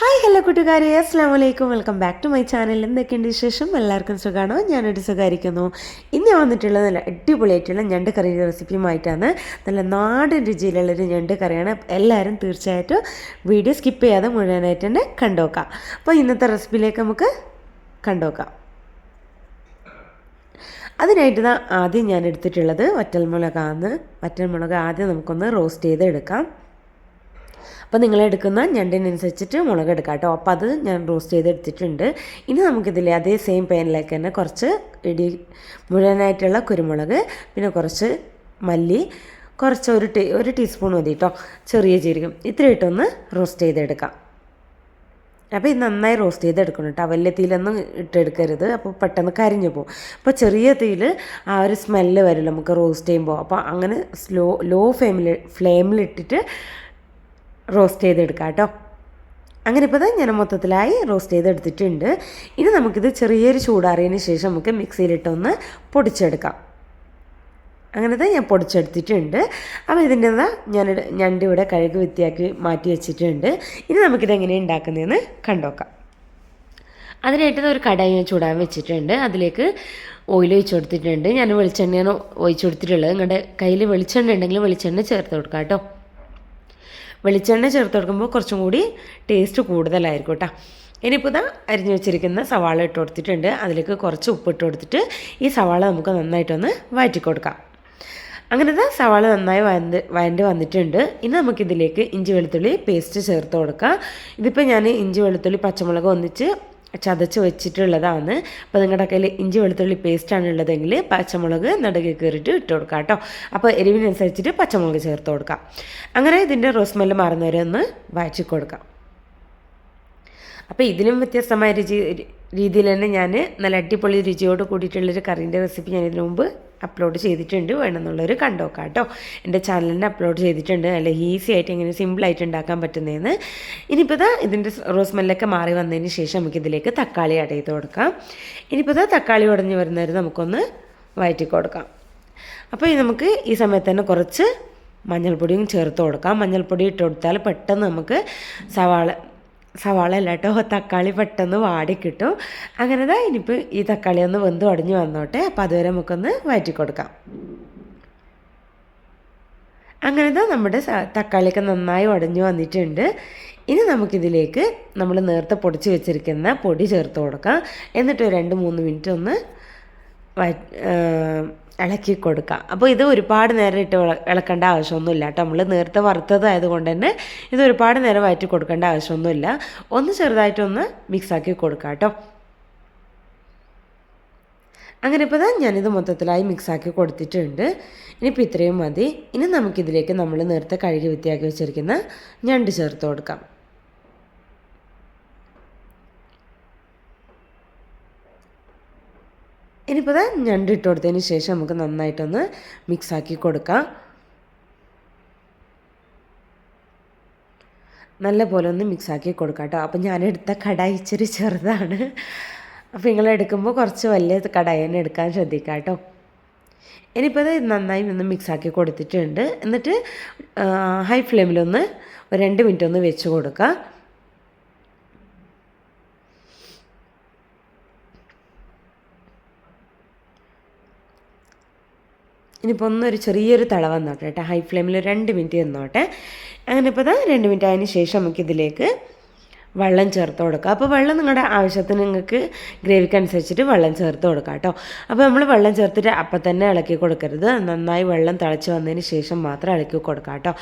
Hi hello കൂട്ടുകാരെ. അസ്സാം വലൈക്കും welcome back to my channel എന്തൊക്കെയുണ്ട് വിശേഷം? എല്ലാവർക്കും സുഖമാണോ ഞാനൊരു സുഖമായിരിക്കുന്നു ഇന്ന് ഞാൻ വന്നിട്ടുള്ളത് നല്ല അടിപൊളിയായിട്ടുള്ള ഞണ്ട് കറി റെസിപ്പിയുമായിട്ടാണ്. നല്ല നാടൻ രുചിയിലുള്ളൊരു ഞണ്ട് കറിയാണ് എല്ലാവരും തീർച്ചയായിട്ടും വീഡിയോ സ്കിപ്പ് ചെയ്യാതെ മുഴുവനായിട്ട് തന്നെ കണ്ടുനോക്കാം അപ്പോൾ ഇന്നത്തെ റെസിപ്പിയിലേക്ക് നമുക്ക് കണ്ടുനോക്കാം അതിനായിട്ട് ആദ്യം ഞാൻ എടുത്തിട്ടുള്ളത് വറ്റൽമുളകാണ് വറ്റൽമുളക് ആദ്യം നമുക്കൊന്ന് റോസ്റ്റ് ചെയ്ത് എടുക്കാം അപ്പോൾ നിങ്ങൾ എടുക്കുന്ന ഞണ്ടിനനുസരിച്ചിട്ട് മുളക് എടുക്കാം കേട്ടോ. അപ്പോൾ അത് ഞാൻ റോസ്റ്റ് ചെയ്ത് എടുത്തിട്ടുണ്ട്. ഇനി നമുക്കിതിൽ അതേ സെയിം പാനിലേക്ക് തന്നെ കുറച്ച് ഇടി മുഴുവനായിട്ടുള്ള കുരുമുളക് പിന്നെ കുറച്ച് മല്ലി കുറച്ച് ഒരു ടീ ഒരു ടീസ്പൂൺ മതി കേട്ടോ. ചെറിയ ജീരകം. ഇത്ര ഇട്ടൊന്ന് റോസ്റ്റ് ചെയ്തെടുക്കാം. അപ്പോൾ ഇത് നന്നായി റോസ്റ്റ് ചെയ്തെടുക്കണം കേട്ടോ. വലിയ തീയിലൊന്നും ഇട്ടെടുക്കരുത്. അപ്പോൾ പെട്ടെന്ന് കരിഞ്ഞു പോകും. അപ്പോൾ ചെറിയ തീയിൽ ആ ഒരു സ്മെല്ല് വരില്ല നമുക്ക് റോസ്റ്റ് ചെയ്യുമ്പോൾ. അപ്പോൾ അങ്ങനെ സ്ലോ ലോ ഫ്ലെയിമിൽ ഫ്ലെയിമിലിട്ടിട്ട് റോസ്റ്റ് ചെയ്തെടുക്കാം കേട്ടോ. അങ്ങനെ ഇപ്പോൾ ഞാൻ മൊത്തത്തിലായി റോസ്റ്റ് ചെയ്തെടുത്തിട്ടുണ്ട്. ഇനി നമുക്കിത് ചെറിയൊരു ചൂടാറിയതിന് ശേഷം നമുക്ക് മിക്സിയിലിട്ടൊന്ന് പൊടിച്ചെടുക്കാം. അങ്ങനത്തെ ഞാൻ പൊടിച്ചെടുത്തിട്ടുണ്ട്. അപ്പോൾ ഇതിന്റെ ഞാൻ ഞണ്ട് ഇവിടെ കഴുകി വൃത്തിയാക്കി മാറ്റി വെച്ചിട്ടുണ്ട്. ഇനി നമുക്കിത് എങ്ങനെ ഉണ്ടാക്കുന്നതെന്ന് കണ്ടോക്കാം. അതിനായിട്ട് ഒരു കടായി ഞാൻ ചൂടാൻ വെച്ചിട്ടുണ്ട്. അതിലേക്ക് ഓയിൽ ഒഴിച്ചു കൊടുത്തിട്ടുണ്ട്. ഞാൻ വെളിച്ചെണ്ണയാണ് ഒഴിച്ചു കൊടുത്തിട്ടുള്ളത്. നിങ്ങളുടെ കയ്യിൽ വെളിച്ചെണ്ണ ഉണ്ടെങ്കിൽ വെളിച്ചെണ്ണ ചേർത്ത് കൊടുക്കാം കേട്ടോ. വെളിച്ചെണ്ണ ചേർത്ത് കൊടുക്കുമ്പോൾ കുറച്ചും കൂടി ടേസ്റ്റ് കൂടുതലായിരിക്കും കേട്ടോ ഇനിയിപ്പോൾ ഇതാ അരിഞ്ഞു വെച്ചിരിക്കുന്ന സവാള ഇട്ട് കൊടുത്തിട്ടുണ്ട്. അതിലേക്ക് കുറച്ച് ഉപ്പ് ഇട്ട് കൊടുത്തിട്ട് ഈ സവാള നമുക്ക് നന്നായിട്ടൊന്ന് വഴറ്റി കൊടുക്കാം. അങ്ങനെ ഇതാ സവാള നന്നായി വയന്ത് വയണ്ട് വന്നിട്ടുണ്ട്. ഇനി നമുക്കിതിലേക്ക് ഇഞ്ചി വെളുത്തുള്ളി പേസ്റ്റ് ചേർത്ത് കൊടുക്കാം. ഇതിപ്പോൾ ഞാൻ ഇഞ്ചി വെളുത്തുള്ളി പച്ചമുളക് ഒന്നിച്ച് ചതച്ച് വെച്ചിട്ടുള്ളതാണ് അപ്പോൾ നിങ്ങളുടെ കയ്യിൽ ഇഞ്ചി വെളുത്തുള്ളി പേസ്റ്റാണ് ഉള്ളതെങ്കിൽ പച്ചമുളക് നടുകെ കയറിയിട്ട് ഇട്ട് കൊടുക്കാം കേട്ടോ അപ്പോൾ എരിവിനനുസരിച്ചിട്ട് പച്ചമുളക് ചേർത്ത് കൊടുക്കാം. അങ്ങനെ ഇതിന്റെ റോസ്മെല്ല് മാറുന്നവരെ ഒന്ന് വഴറ്റി കൊടുക്കാം. അപ്പോൾ ഇതിലും വ്യത്യസ്തമായ രുചി രീതിയിൽ തന്നെ ഞാൻ നല്ല അടിപൊളി രുചിയോട് കൂടിയിട്ടുള്ളൊരു കറീന്റെ റെസിപ്പി ഞാൻ ഇതിനു മുമ്പ് അപ്ലോഡ് ചെയ്തിട്ടുണ്ട്. വേണമെന്നുള്ളൊരു കണ്ടോക്കാം കേട്ടോ. എന്റെ ചാനലിൽ അപ്ലോഡ് ചെയ്തിട്ടുണ്ട്. നല്ല ഈസി ആയിട്ട് എങ്ങനെ സിമ്പിളായിട്ട് ഉണ്ടാക്കാൻ പറ്റുന്നതെന്ന് ഇനിയിപ്പോൾ ഇതാ ഇതിന്റെ റോസ്മെല്ലൊക്കെ മാറി വന്നതിന് ശേഷം നമുക്കിതിലേക്ക് തക്കാളി ആഡ് ചെയ്ത് കൊടുക്കാം. ഇനിയിപ്പോൾ ഇതാ തക്കാളി ഉടഞ്ഞ് വരുന്നവർ നമുക്കൊന്ന് വയറ്റി കൊടുക്കാം. അപ്പോൾ നമുക്ക് ഈ സമയത്ത് തന്നെ കുറച്ച് മഞ്ഞൾപ്പൊടിയും ചേർത്ത് കൊടുക്കാം. മഞ്ഞൾപ്പൊടി ഇട്ട് കൊടുത്താൽ പെട്ടെന്ന് നമുക്ക് സവാള സവാള അല്ല കേട്ടോ തക്കാളി പെട്ടെന്ന് വാടിക്കിട്ടും. അങ്ങനെ ദാ ഇനിയിപ്പോൾ ഈ തക്കാളി ഒന്ന് വെന്ത് ഉടഞ്ഞു വന്നോട്ടെ അപ്പോൾ അതുവരെ നമുക്കൊന്ന് വഴറ്റി കൊടുക്കാം അങ്ങനെ ദാ നമ്മുടെ തക്കാളിയൊക്കെ നന്നായി ഉടഞ്ഞു വന്നിട്ടുണ്ട്. ഇനി നമുക്കിതിലേക്ക് നമ്മൾ നേരത്തെ പൊടിച്ച് വെച്ചിരിക്കുന്ന പൊടി ചേർത്ത് കൊടുക്കാം. എന്നിട്ട് രണ്ട് മൂന്ന് മിനിറ്റ് ഒന്ന് ഇളക്കി കൊടുക്കാം. അപ്പോൾ ഇത് ഒരുപാട് നേരം ഇട്ട് ഇളക്കേണ്ട ആവശ്യമൊന്നുമില്ല കേട്ടോ. നമ്മൾ നേരത്തെ വറുത്തതായത് കൊണ്ട് തന്നെ ഇത് ഒരുപാട് നേരം വയറ്റി കൊടുക്കേണ്ട ആവശ്യമൊന്നുമില്ല. ഒന്ന് ചെറുതായിട്ടൊന്ന് മിക്സാക്കി കൊടുക്കാം കേട്ടോ. അങ്ങനെ ഇപ്പോൾ തന്നെ ഞാനിത് മൊത്തത്തിലായി മിക്സാക്കി കൊടുത്തിട്ടുണ്ട്. ഇനിയിപ്പോൾ ഇത്രയും മതി. ഇനി നമുക്കിതിലേക്ക് നമ്മൾ നേരത്തെ കഴുകി വൃത്തിയാക്കി വെച്ചിരിക്കുന്ന ഞണ്ട് ചേർത്ത് കൊടുക്കാം. ഇനിയിപ്പോൾ ഇത് ഞണ്ട് ഇട്ട് കൊടുത്തതിന് ശേഷം നമുക്ക് നന്നായിട്ടൊന്ന് മിക്സാക്കി കൊടുക്കാം. നല്ല പോലെ ഒന്ന് മിക്സാക്കി കൊടുക്കാം കേട്ടോ അപ്പം ഞാനെടുത്ത കടായി ഇച്ചിരി ചെറുതാണ്. അപ്പോൾ നിങ്ങൾ എടുക്കുമ്പോൾ കുറച്ച് വലിയ കടായി തന്നെ എടുക്കാൻ ശ്രദ്ധിക്കാം കേട്ടോ ഇനിയിപ്പോൾ ഇത് നന്നായി ഒന്ന് മിക്സാക്കി കൊടുത്തിട്ടുണ്ട്. എന്നിട്ട് ഹൈ ഫ്ലെയിമിലൊന്ന് ഒരു രണ്ട് മിനിറ്റ് ഒന്ന് വെച്ച് കൊടുക്കുക ഇനിയിപ്പോൾ ഒന്നൊരു ചെറിയൊരു തള വന്നോട്ടെ കേട്ടോ. ഹൈ ഫ്ലെയിമിൽ രണ്ട് മിനിറ്റ് നിന്നോട്ടെ. അങ്ങനെ ഇപ്പോൾ ഇതാ രണ്ട് മിനിറ്റ് ആയതിന് ശേഷം നമുക്കിതിലേക്ക് വെള്ളം ചേർത്ത് കൊടുക്കുക അപ്പോൾ വെള്ളം നിങ്ങളുടെ ആവശ്യത്തിന് നിങ്ങൾക്ക് ഗ്രേവിക്ക് അനുസരിച്ചിട്ട് വെള്ളം ചേർത്ത് കൊടുക്കുക കേട്ടോ. അപ്പോൾ നമ്മൾ വെള്ളം ചേർത്തിട്ട് അപ്പം തന്നെ ഇളക്കി കൊടുക്കരുത്. നന്നായി വെള്ളം തിളച്ച് വന്നതിന് ശേഷം മാത്രം ഇളക്കി കൊടുക്കുക കേട്ടോ.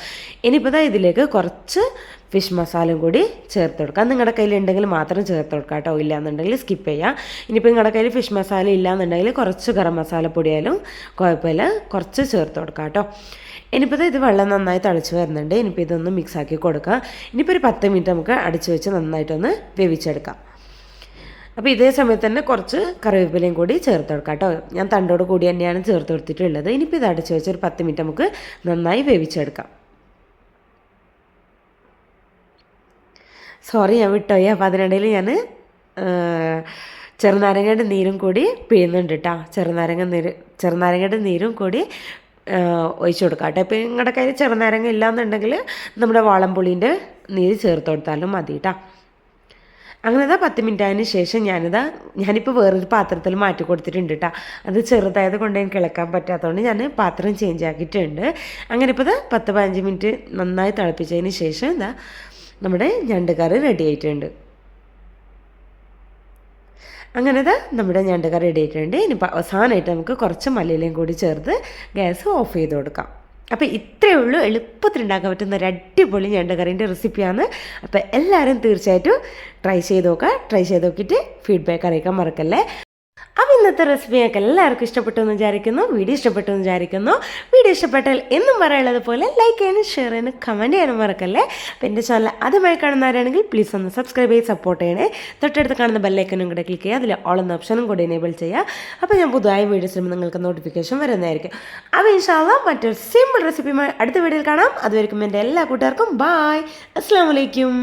ഇനിയിപ്പോൾ ഇതിലേക്ക് കുറച്ച് ഫിഷ് മസാലയും കൂടി ചേർത്ത് കൊടുക്കുക നിങ്ങളുടെ കയ്യിൽ ഉണ്ടെങ്കിൽ മാത്രം ചേർത്ത് കൊടുക്കുക കേട്ടോ. ഇല്ലാന്നുണ്ടെങ്കിൽ സ്കിപ്പ് ചെയ്യാം. ഇനിയിപ്പോൾ നിങ്ങളുടെ കയ്യിൽ ഫിഷ് മസാല ഇല്ലാന്നുണ്ടെങ്കിൽ കുറച്ച് ഗരം മസാല പൊടിയാലും കുഴപ്പമില്ല. കുറച്ച് ചേർത്ത് കൊടുക്കുക കേട്ടോ. ഇനിയിപ്പോൾ ഇത് വെള്ളം നന്നായി തളിച്ച് വരുന്നുണ്ട്. ഇനിയിപ്പോൾ ഇതൊന്ന് മിക്സാക്കി കൊടുക്കുക ഇനിയിപ്പോൾ ഒരു പത്ത് മിനിറ്റ് നമുക്ക് അടിച്ചു വെച്ച് നന്നായിട്ടൊന്ന് വേവിച്ചെടുക്കാം. അപ്പോൾ ഇതേ സമയത്ത് തന്നെ കുറച്ച് കറിവേപ്പിലയും കൂടി ചേർത്ത് കൊടുക്കാം കേട്ടോ. ഞാൻ തണ്ടോട് കൂടി തന്നെയാണ് ചേർത്ത് കൊടുത്തിട്ടുള്ളത്. ഇനിയിപ്പോൾ ഇത് അടിച്ച് വെച്ച് ഒരു പത്ത് മിനിറ്റ് നമുക്ക് നന്നായി വേവിച്ചെടുക്കാം. സോറി ഞാൻ വിട്ടോ അപ്പോൾ അതിനിടയിൽ ഞാൻ ചെറുനാരങ്ങയുടെ നീരും കൂടി പിഴുന്നുണ്ട് കേട്ടോ ചെറുനാരങ്ങ നീര് ചെറുനാരങ്ങയുടെ നീരും കൂടി ഒഴിച്ചു കൊടുക്കാം കേട്ടോ ഇപ്പോൾ നിങ്ങളുടെ കയ്യിൽ ചെറുനാരങ്ങ ഇല്ലാന്നുണ്ടെങ്കിൽ നമ്മുടെ വാളംപുളീന്റെ നീര് ചേർത്ത് കൊടുത്താലും മതി കേട്ടോ അങ്ങനെ ഇതാ പത്ത് മിനിറ്റ് ആയതിനു ശേഷം ഞാനിതാ ഞാനിപ്പോൾ വേറൊരു പാത്രത്തിൽ മാറ്റി കൊടുത്തിട്ടുണ്ട് കേട്ടോ അത് ചെറുതായത് കൊണ്ട് എനിക്ക് ഇളക്കാൻ പറ്റാത്തതുകൊണ്ട് ഞാൻ പാത്രം ചേഞ്ച് ആക്കിയിട്ടുണ്ട്. അങ്ങനെ ഇപ്പോൾ ഇതാ പത്ത് പതിനഞ്ച് മിനിറ്റ് നന്നായി തിളപ്പിച്ചതിന് ശേഷം ഇതാ നമ്മുടെ ഞണ്ട് കറി റെഡി ആയിട്ടുണ്ട്. അങ്ങനെ ഇതാ നമ്മുടെ ഞണ്ട് കറി റെഡി ആയിട്ടുണ്ട്. ഇനിയിപ്പോൾ അവസാനമായിട്ട് നമുക്ക് കുറച്ച് മല്ലിയിലയും കൂടി ചേർത്ത് ഗ്യാസ് ഓഫ് ചെയ്ത് കൊടുക്കാം. അപ്പോൾ ഇത്രയേ ഉള്ളൂ. എളുപ്പത്തിൽ ഉണ്ടാക്കാൻ പറ്റുന്ന ഒരു അടിപൊളി ഞണ്ട് കറീന്റെ റെസിപ്പിയാണ് അപ്പോൾ എല്ലാവരും തീർച്ചയായിട്ടും ട്രൈ ചെയ്ത് നോക്കുക. ട്രൈ ചെയ്ത് നോക്കിയിട്ട് ഫീഡ്ബാക്ക് അറിയിക്കാൻ മറക്കല്ലേ? ഇന്നത്തെ റെസിപ്പി ഞങ്ങൾക്ക് എല്ലാവർക്കും ഇഷ്ടപ്പെട്ടു എന്ന് വിചാരിക്കുന്നു. വീഡിയോ ഇഷ്ടപ്പെട്ടു എന്ന് വിചാരിക്കുന്നു. വീഡിയോ ഇഷ്ടപ്പെട്ടാൽ എന്നും പറയാനുള്ളത് പോലെ ലൈക്ക് ചെയ്യാനും ഷെയർ ചെയ്യാനും കമന്റ് ചെയ്യാനും മറക്കല്ലേ? അപ്പോൾ എന്റെ ചാനൽ ആദ്യമായി കാണുന്നവരാണെങ്കിൽ പ്ലീസ് ഒന്ന് സബ്സ്ക്രൈബ് ചെയ്ത് സപ്പോർട്ട് ചെയ്യണേ. തൊട്ടടുത്ത് കാണുന്ന ബെല്ലൈക്കനും കൂടെ ക്ലിക്ക് ചെയ്യുക. അതിൽ ഓൾ എന്ന ഓപ്ഷനും കൂടെ എനേബിൾ ചെയ്യുക. അപ്പോൾ ഞാൻ പുതുതായ വീഡിയോസ് വരുമ്പോൾ നിങ്ങൾക്ക് നോട്ടിഫിക്കേഷൻ വരുന്നതായിരിക്കും. അപ്പോൾ ഇൻഷാല്ല മറ്റൊരു സിമ്പിൾ റെസിപ്പിയുമായി അടുത്ത വീഡിയോയിൽ കാണാം. അതുവരെക്കും എന്റെ എല്ലാ കൂട്ടുകാർക്കും ബായ് അസ്സാം വലൈക്കും